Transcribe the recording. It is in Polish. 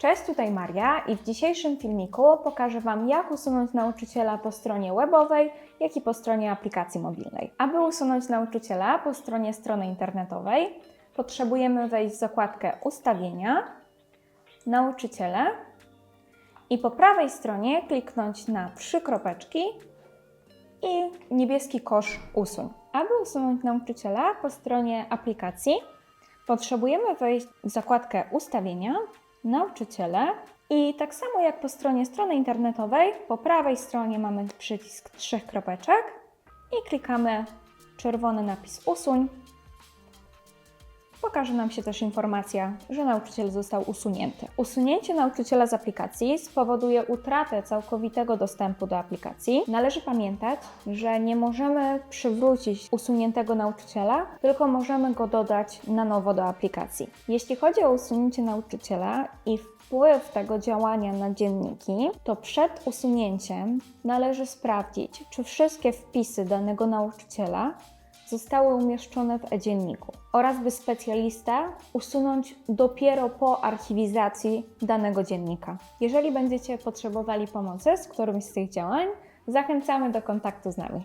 Cześć, tutaj Maria i w dzisiejszym filmiku pokażę Wam, jak usunąć nauczyciela po stronie webowej, jak i po stronie aplikacji mobilnej. Aby usunąć nauczyciela po stronie strony internetowej, potrzebujemy wejść w zakładkę Ustawienia, Nauczyciele i po prawej stronie kliknąć na trzy kropeczki i niebieski kosz Usuń. Aby usunąć nauczyciela po stronie aplikacji, potrzebujemy wejść w zakładkę Ustawienia, Nauczyciele i tak samo jak po stronie strony internetowej, po prawej stronie mamy przycisk trzech kropeczek i klikamy czerwony napis Usuń. Pokaże nam się też informacja, że nauczyciel został usunięty. Usunięcie nauczyciela z aplikacji spowoduje utratę całkowitego dostępu do aplikacji. Należy pamiętać, że nie możemy przywrócić usuniętego nauczyciela, tylko możemy go dodać na nowo do aplikacji. Jeśli chodzi o usunięcie nauczyciela i wpływ tego działania na dzienniki, to przed usunięciem należy sprawdzić, czy wszystkie wpisy danego nauczyciela zostały umieszczone w e-dzienniku oraz by specjalista usunąć dopiero po archiwizacji danego dziennika. Jeżeli będziecie potrzebowali pomocy z którymś z tych działań, zachęcamy do kontaktu z nami.